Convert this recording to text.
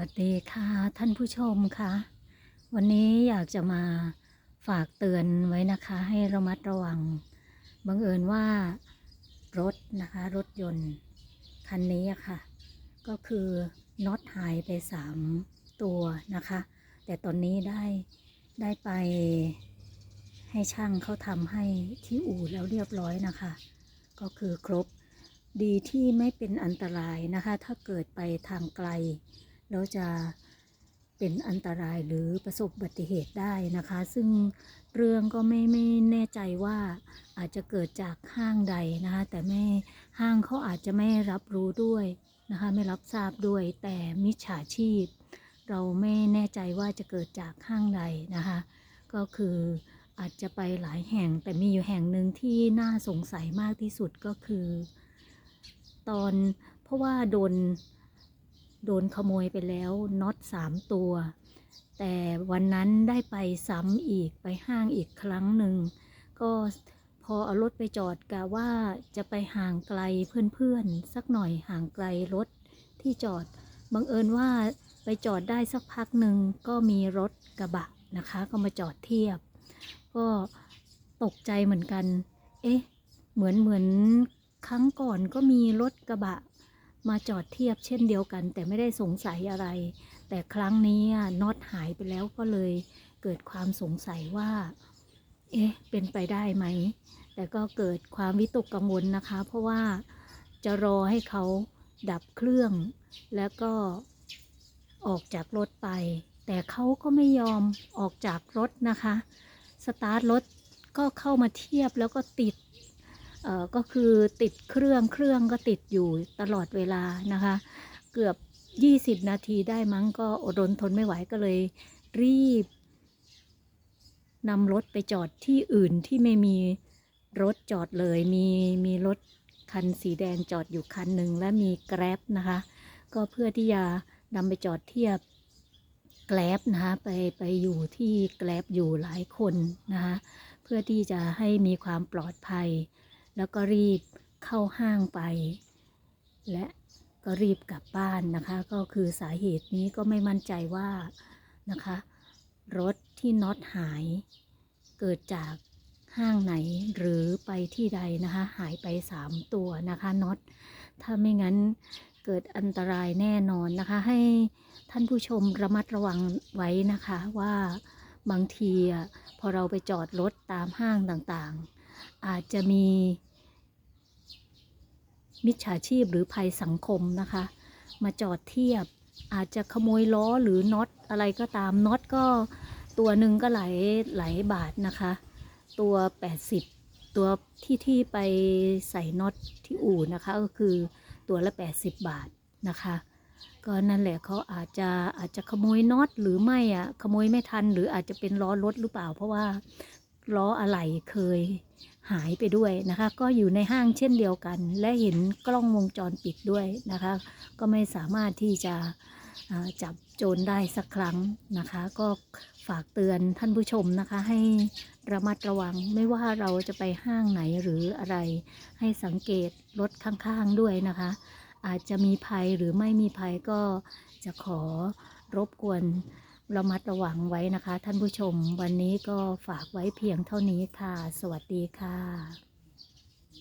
วัสดีค่ะท่านผู้ชมค่ะ วันนี้อยากจะมาฝากเตือนไว้นะคะ ให้ระมัดระวัง บังเอิญว่ารถนะคะ รถยนต์คันนี้อะค่ะ ก็คือน็อตหายไปสามตัวนะคะ แต่ตอนนี้ได้ได้ไปให้ช่างเขาทำให้ที่อู่แล้วเรียบร้อยนะคะ ก็คือครบดีที่ไม่เป็นอันตรายนะคะ ถ้าเกิดไปทางไกล แล้วจะเป็นอันตรายหรือประสบอุบัติเหตุได้นะคะ ซึ่งเรื่องก็ไม่ไม่แน่ใจว่าอาจจะเกิดจากห้างใดนะคะแต่ไม่ห้างเขาอาจจะไม่รับรู้ด้วยนะคะไม่รับทราบด้วยแต่มิจฉาชีพ เราไม่แน่ใจว่าจะเกิดจากห้างใดนะคะก็คืออาจจะไปหลายแห่งแต่มีอยู่แห่งหนึ่งที่น่าสงสัยมากที่สุดก็คือ ตอนเพราะว่าโดน โดนขโมยไปแล้วน็อตสามตัว แต่วันนั้นได้ไปซ้ำอีกไปห้างอีกครั้งหนึ่ง ก็พอเอารถไปจอดกะว่าจะไปห่างไกลเพื่อนๆ สักหน่อยห่างไกลรถที่จอด บังเอิญว่าไปจอดได้สักพักหนึ่งก็มีรถกระบะนะคะ ก็มาจอดเทียบ ก็ตกใจเหมือนกัน เอ๊ะ เหมือนเหมือนครั้งก่อนก็มีรถกระบะ มาจอดเทียบเช่นเดียวกัน แต่ไม่ได้สงสัยอะไร แต่ครั้งนี้น็อตหายไปแล้วก็เลยเกิดความสงสัยว่า เอ๊ะ เป็นไปได้ไหม แต่ก็เกิดความวิตกกังวลนะคะ เพราะว่าจะรอให้เขาดับเครื่อง แล้วก็ออกจากรถไป แต่เขาก็ไม่ยอมออกจากรถนะคะ สตาร์ทรถก็เข้ามาเทียบแล้วก็ติด ก็คือติดเครื่องเครื่องก็ติดอยู่ตลอดเวลานะคะ เกือบ 20 นาทีได้มั้งก็อดรนทนไม่ไหวก็เลยรีบนำรถไปจอดที่อื่นที่ไม่มีรถจอดเลยมีมีรถคันสีแดงจอดอยู่คันหนึ่งและมีแกร็บนะคะ ก็เพื่อที่จะนำไปจอดเทียบแกร็บนะคะไปไปอยู่ที่แกร็บอยู่หลายคนนะคะเพื่อที่จะให้มีความปลอดภัย แล้วก็รีบเข้าห้างไป และก็รีบกลับบ้านนะคะ ก็คือสาเหตุนี้ก็ไม่มั่นใจว่านะคะ รถที่น็อตหายเกิดจากห้างไหนหรือไปที่ใดนะคะ หายไป 3 ตัวนะคะน็อตถ้าไม่งั้นเกิดอันตรายแน่นอนนะคะ ให้ท่านผู้ชมระมัดระวังไว้นะคะว่าบางทีพอเราไปจอดรถตามห้างต่างๆ อาจจะมีมิจฉาชีพหรือภัยสังคมนะคะ มาจอดเทียบ อาจจะขโมยล้อหรือน็อตอะไรก็ตามน็อตก็ตัวหนึ่งก็หลายหลายบาทนะคะ ตัว 80 ตัวที่ที่ไปใส่น็อตที่อู่นะคะ ก็คือตัวละ 80 บาทนะคะก็นั่นแหละเขาอาจจะอาจจะขโมยน็อตหรือไม่อะขโมยไม่ทัน หรืออาจจะเป็นล้อรถหรือเปล่า เพราะว่า ล้ออะไหล่เคยหายไปด้วยนะคะ ก็อยู่ในห้างเช่นเดียวกัน และเห็นกล้องวงจรปิดด้วยนะคะ ก็ไม่สามารถที่จะจับโจรได้สักครั้งนะคะ ก็ฝากเตือนท่านผู้ชมนะคะ ให้ระมัดระวังไม่ว่าเราจะไปห้างไหนหรืออะไร ให้สังเกตรถข้างๆด้วยนะคะ อาจจะมีภัยหรือไม่มีภัยก็จะขอรบกวน ระมัดระวังไว้นะคะ ท่านผู้ชม วันนี้ก็ฝากไว้เพียงเท่านี้ค่ะ สวัสดีค่ะ